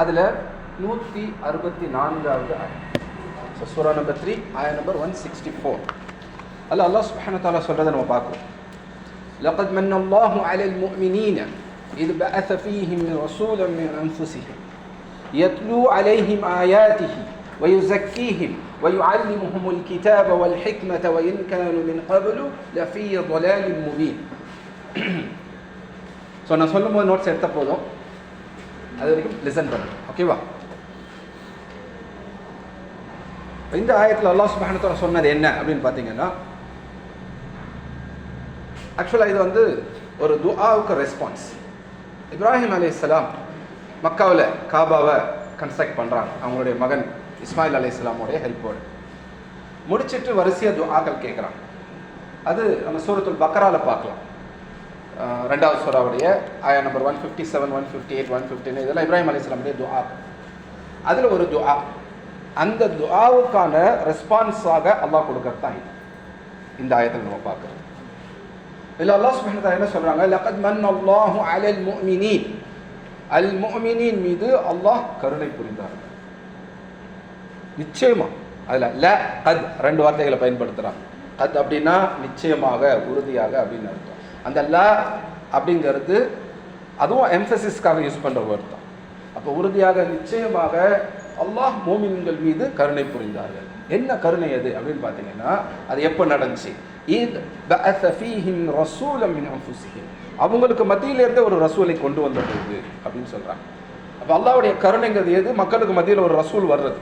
அதில் நூற்றி அறுபத்தி நான்காவது ஆயம் ஸோ சூரா நம்பர் த்ரீ ஆய நம்பர் ஒன் சிக்ஸ்டி ஃபோர் அல்ல அல்லாஹ் சுப்ஹானஹு தாலா சொல்கிறத நம்ம பார்க்குறோம் لقد من الله على المؤمنين إذ بعث فيهم رسولا من أنفسهم يتلو عليهم آياته ويزكيهم ويعلمهم الكتاب والحكمة وإن كانوا من قبل لفي ضلال مبين ஸோ நான் சொல்லும் போது நோட்ஸ் எடுத்த போதும் அது வரைக்கும் லிசன் பண்ணுங்க ஓகேவா இந்த ஆயத்தில் அல்லாஹ் சுபஹானத்தோட சொன்னது என்ன அப்படின்னு பார்த்தீங்கன்னா ஆக்சுவலாக இது வந்து ஒரு துஆவுக்கு ரெஸ்பான்ஸ் இப்ராஹிம் அலைஹிஸ்ஸலாம் மக்காவில் காபாவை கன்ஸ்ட்ரக்ட் பண்ணுறாங்க அவங்களுடைய மகன் இஸ்மாயில் அலைஹிஸ்ஸலாமுடைய ஹெல்ப்போடு முடிச்சிட்டு வரிசையாக துஆக்கள் கேட்குறாங்க அது நம்ம சூரத்துல் பக்கரால பார்க்கலாம் ரெண்டாவது சூறாவுடைய ஆயா number one fifty seven one fifty eight one fifteen இதெல்லாம் இப்ராஹிம் அலிஸ்லாமுடைய துஆ. அதில் ஒரு துஆ. அந்த துஆவுக்கான ரெஸ்பான்ஸாக அல்லாஹ் கொடுக்கறது தான் இது. இந்த ஆயத்தில் நம்ம பார்க்குறோம் இதில் அல்லாஹ் சுப்ஹானஹு வ என்ன சொல்றாங்க? லகத் மன் அல்லாஹு அலல் முஃமினீன். அல் முஃமினீன் மீது அல்லாஹ் கருணை புரிந்தார். நிச்சயமா. அதில் ல கத் ரெண்டு வார்த்தைகளை பயன்படுத்துகிறாங்க கத் அப்படின்னா நிச்சயமாக உறுதியாக அப்படின்னு அர்த்தம். அந்த லா அப்படிங்கிறது அதுவும் எம்ஃபசிஸ்க்காக யூஸ் பண்ணுற வேர்ட் தான். அப்போ உறுதியாக நிச்சயமாக அல்லாஹ் மோமின்கள் மீது கருணை புரிந்தார்கள். என்ன கருணை அது அப்படின்னு பார்த்தீங்கன்னா அது எப்போ நடந்துச்சு? இத் அவங்களுக்கு மத்தியில் இருந்த ஒரு ரசூலை கொண்டு வந்தது அப்படின்னு சொல்கிறாங்க அப்போ அல்லாவுடைய கருணைங்கிறது எது? மக்களுக்கு மத்தியில் ஒரு ரசூல் வர்றது.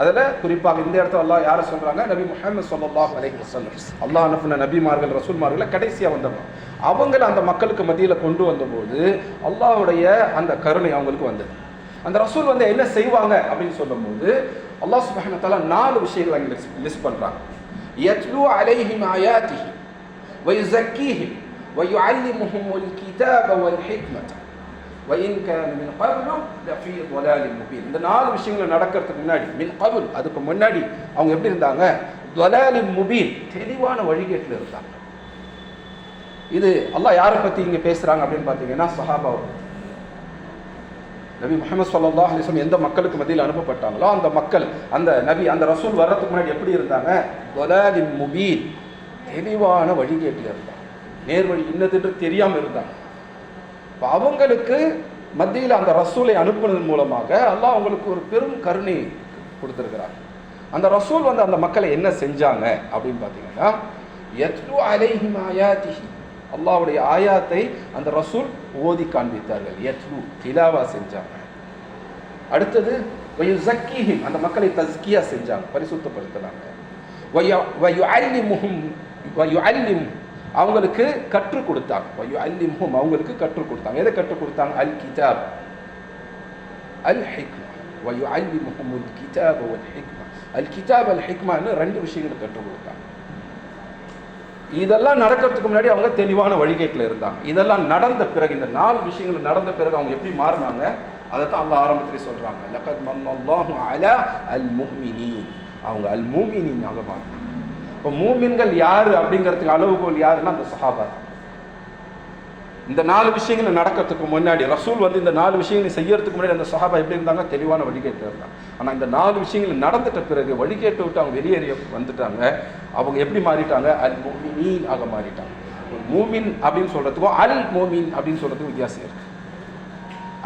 அதில் குறிப்பாக இந்த இடத்துல அல்லா யாரை சொல்கிறாங்க நபி முஹமது சொல்லாஹ் அலைஹி வசல்லம் அல்லாஹ் அனுப்புன நபிமார்கள் ரசூல்மார்களை கடைசியாக வந்தவங்க. அவங்கள அந்த மக்களுக்கு மத்தியில் கொண்டு வந்தபோது அல்லாஹுடைய அந்த கருணை அவங்களுக்கு வந்தது. அந்த ரசூல் வந்து என்ன செய்வாங்க அப்படின்னு சொல்லும்போது அல்லாஹ் சுபஹானத்தால நாலு விஷயங்கள் அங்கே லிஸ்ட் பண்ணுறாங்க யத்லு அலைஹிம் ஆயாத்திஹி வயுசக்கீஹிம் வயுஅல்லிமுஹும் அல் கிதாப வல் ஹிக்மத். வயின் மின் கபலும் ஃபீ இந்த நாலு விஷயங்கள் நடக்கிறதுக்கு முன்னாடி மின் கபுல் அதுக்கு முன்னாடி அவங்க எப்படி இருந்தாங்க? தொலாலி முபீன் தெளிவான வழிகேட்டில் இருந்தாங்க. இது அல்லாஹ் யாரை பற்றி இங்கே பேசுகிறாங்க அப்படின்னு பார்த்தீங்கன்னா சஹாபா நபி முகமது சொல்லா அலிஸ்லம் எந்த மக்களுக்கு மத்தியில் அனுப்பப்பட்டாங்களோ அந்த மக்கள் அந்த நபி அந்த ரசூல் வர்றதுக்கு முன்னாடி எப்படி இருந்தாங்க? தொலாலி முபீன் தெளிவான வழிகேட்டில் இருந்தாங்க. நேர்வழி இன்னதுன்று தெரியாமல் இருந்தாங்க. இப்போ அவங்களுக்கு மத்தியில் அந்த ரசூலை அனுப்புனதன் மூலமாக அல்லாஹ் அவங்களுக்கு ஒரு பெரும் கருணை கொடுத்துருக்கிறாங்க அந்த ரசூல் வந்து அந்த மக்களை என்ன செஞ்சாங்க அப்படின்னு பார்த்தீங்கன்னா யத்லு அலைஹிம் ஆயாத்திஹி. அல்லாஹ்வுடைய ஆயாத்தை அந்த ரசூல் ஓதி காண்பித்தார்கள். எத்லு திலாவா செஞ்சாங்க. அடுத்தது வயுசக்கிஹிம். அந்த மக்களை தஸ்கியா செஞ்சாங்க பரிசுத்தப்படுத்தினாங்க. வயு வயுஅல்லிமுஹும் வயுஅல்லிம் அவங்களுக்கு கற்றுக் கொடுத்தாங்க. வயுஅல்லிமுஹும் அவங்களுக்கு கற்றுக் கொடுத்தாங்க. எதை கற்றுக் கொடுத்தாங்க? அல் கிதாப் அல் ஹிக்மா ஐயோ அல் கிதாப் வல் ஹிக்மா அல் கிதாப் அல் ஹிக்மான்னு ரெண்டு விஷயங்களை கற்றுக் கொடுத்தாங்க. இதெல்லாம் நடக்கிறதுக்கு முன்னாடி அவங்க தெளிவான வழிகேட்டில் இருந்தாங்க. இதெல்லாம் நடந்த பிறகு இந்த நாலு விஷயங்கள் நடந்த பிறகு அவங்க எப்படி மாறினாங்க? அதை தான் அல்லாஹ் ஆரம்பத்திலே சொல்கிறாங்க லக்கத் மன்னல்லாஹு அலா அல் முஹ்மினி அவங்க அல் மூமினாக மாறினாங்க. இப்போ மூமின்கள் யார் அப்படிங்கிறதுக்கு அளவுகோல் யாருன்னா அந்த சஹாபா. இந்த நாலு விஷயங்கள் நடக்கிறதுக்கு முன்னாடி ரசூல் வந்து இந்த நாலு விஷயங்களை செய்யறதுக்கு முன்னாடி அந்த சஹாபா எப்படி இருந்தாங்க? தெளிவான வழிகேட்டு இருந்தாங்க. ஆனால் இந்த நாலு விஷயங்கள் நடந்துட்ட பிறகு வழிகேட்டு விட்டு அவங்க வெளியேறிய வந்துட்டாங்க. அவங்க எப்படி மாறிட்டாங்க? அல் மூமினீன் ஆக மாறிட்டாங்க. மூமின் அப்படின்னு சொல்கிறதுக்கும் அல் மூமின் அப்படின்னு சொல்கிறதுக்கும் வித்தியாசம் இருக்கு.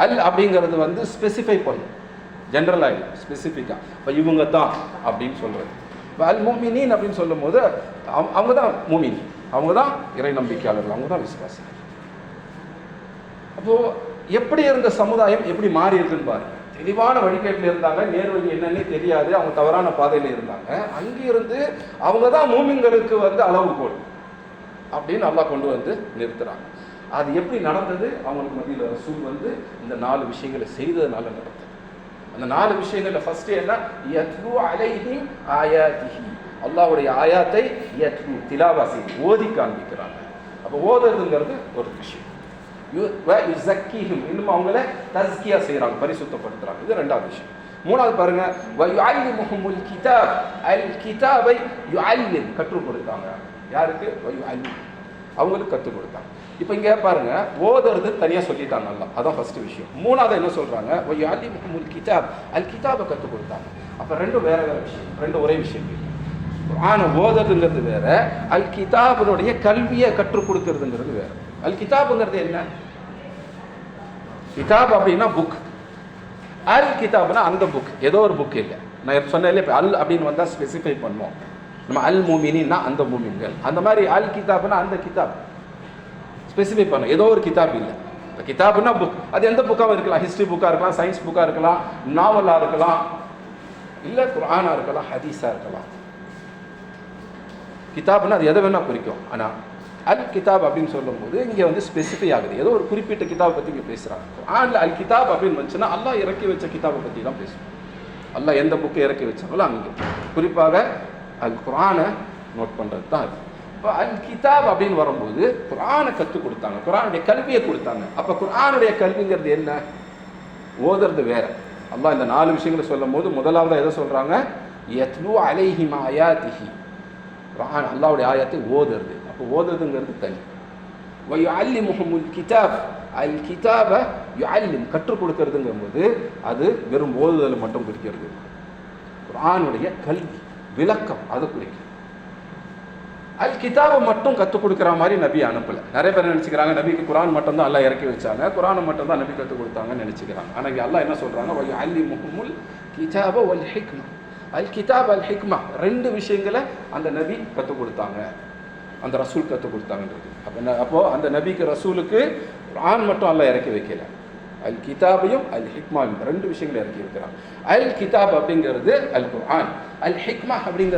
அல் அப்படிங்கிறது வந்து ஸ்பெசிஃபை பண்ணும் ஜென்ரலாக ஸ்பெசிஃபிக்காக இப்போ இவங்க தான் அப்படின்னு சொல்கிறது அல் மூமினின் அப்படின்னு சொல்லும்போது அவங்க அவங்க தான் மூமின் அவங்க தான் இறை நம்பிக்கையாளர்கள். அவங்க தான் விசுவாசி அப்போது எப்படி இருந்த சமுதாயம் எப்படி மாறி இருக்குன்னு பாருங்க. தெளிவான வழிகேட்டில் இருந்தாங்க. நேர்வழி என்னன்னே தெரியாது. அவங்க தவறான பாதையில் இருந்தாங்க. அங்கிருந்து அவங்க தான் மூமிங்களுக்கு வந்து அளவுகோல் அப்படின்னு நல்லா கொண்டு வந்து நிறுத்துறாங்க. அது எப்படி நடந்தது? அவங்களுக்கு மத்தியில் ரசூல் வந்து இந்த நாலு விஷயங்களை செய்ததுனால நடந்தது. அந்த நாலு விஷயங்கள்ல ஃபர்ஸ்ட் என்ன? யத்ரு அலைஹி ஆயாதிஹி அல்லாஹ்வுடைய ஆயாத்தை யத்ரு திலாவாசி ஓதி காண்பிக்கிறாங்க. அப்போ ஓதுறதுங்கிறது ஒரு விஷயம். யு- இன்னும் அவங்கள தஸ்கியா செய்கிறாங்க பரிசுத்தப்படுத்துறாங்க. இது ரெண்டாவது விஷயம். மூணாவது பாருங்க கிதாப். அல் கிதாபை யுஅல்லிம் கற்றுக் கொடுத்தாங்க. யாருக்கு? அவங்களுக்கு கற்றுக் கொடுத்தாங்க இப்போ இங்கே பாருங்க ஓதுறது தனியாக சொல்லிட்டாங்க நல்லா அதான் ஃபர்ஸ்ட் விஷயம். மூணாவது என்ன சொல்கிறாங்க ஒய் அலி முகமுல் கிதாப். அல் கிதாபை கற்றுக் கொடுத்தாங்க. அப்போ ரெண்டும் வேற வேற விஷயம். ரெண்டும் ஒரே விஷயம் இல்லை ஓதுறதுங்கிறது வேற அல் கிதாபினுடைய கல்வியை கற்றுக் கொடுக்கறதுங்கிறது வேற. அல் கிதாபுங்கிறது என்ன? கிதாப் அப்படின்னா புக் அல் கிதாப்னா அந்த புக் ஏதோ ஒரு புக் இல்லை. நான் சொன்னேன் இப்போ அல் அப்படின்னு வந்தால் ஸ்பெசிஃபை பண்ணுவோம். நம்ம அல் மூமினா அந்த மூமின்கள். அந்த மாதிரி அல் கிதாப்னா அந்த கிதாப். ஸ்பெசிஃபை பண்ணும் ஏதோ ஒரு கிதாப் இல்லை. இப்போ கிதாப்னா புக் அது எந்த புக்காகவும் இருக்கலாம். ஹிஸ்ட்ரி புக்காக இருக்கலாம் சயின்ஸ் புக்காக இருக்கலாம் நாவலாக இருக்கலாம். இல்லை குரானாக இருக்கலாம் ஹதீஸாக இருக்கலாம். கிதாப்னா அது எதை வேணால் குறிக்கும். ஆனால் அல் கிதாப் அப்படின்னு சொல்லும்போது இங்கே வந்து ஸ்பெசிஃபை ஆகுது. ஏதோ ஒரு குறிப்பிட்ட கிதாபை பற்றி இங்கே பேசுகிறாங்க ஆனால் அல் கிதாப் அப்படின்னு வந்துச்சுன்னா அல்லாஹ் இறக்கி வச்ச கிதாபை பற்றி தான் பேசுவோம் அல்லாஹ் எந்த புக்கை இறக்கி வச்சாங்களோ அங்கே. குறிப்பாக அல் குரானை நோட் பண்ணுறது தான் அது இப்போ அல் கிதாப் அப்படின்னு வரும்போது குரானை கற்றுக் கொடுத்தாங்க. குரானுடைய கல்வியை கொடுத்தாங்க. அப்போ குரானுடைய கல்விங்கிறது என்ன? ஓதுறது வேற. அல்லா இந்த நாலு விஷயங்களை சொல்லும் போது முதலாவது எதை சொல்கிறாங்க யத்லு அலைஹிமா ஆயாத்திஹி. குரான் அல்லாவுடைய ஆயத்தை ஓதுறது. அப்போ ஓதுறதுங்கிறது தனி. வயுஅல்லிமுஹுமுல் கிதாப் அல் கிதாபை யுஅல்லிம் கற்றுக் கொடுக்கறதுங்கும்போது அது வெறும் ஓதுதலை மட்டும் குறிக்கிறது. குரானுடைய கல்வி. விளக்கம் அது குறிக்கும். அல் கிதாபை மட்டும் கற்றுக் கொடுக்குற மாதிரி நபி அனுப்பலை. நிறைய பேர் நினச்சிக்கிறாங்க நபிக்கு குரான் மட்டும் தான் எல்லாம் இறக்கி வச்சாங்க. குரானை மட்டும் தான் நபி கற்றுக் கொடுத்தாங்கன்னு நினச்சிக்கிறாங்க. ஆனால் எல்லாம் என்ன சொல்கிறாங்க ஒய் அல்லி முகமுல் கிதாப வல் ஹிக்மா. அல் கிதாப் அல் ஹிக்மா ரெண்டு விஷயங்களை அந்த நபி கற்றுக் கொடுத்தாங்க. அந்த ரசூல் கற்றுக் கொடுத்தாங்கன்றது. அப்போ அப்போது அந்த நபிக்கு ரசூலுக்கு குரான் மட்டும் எல்லாம் இறக்கி வைக்கல. அல் கிதாபையும் அல் ஹிக்மாவையும் ரெண்டு விஷயங்களை இறக்கி இருக்கிறான் அல் கிதாப் அப்படிங்கிறது அல் குர்ஆன் அல் ஹிக்மா அப்படிங்கிறது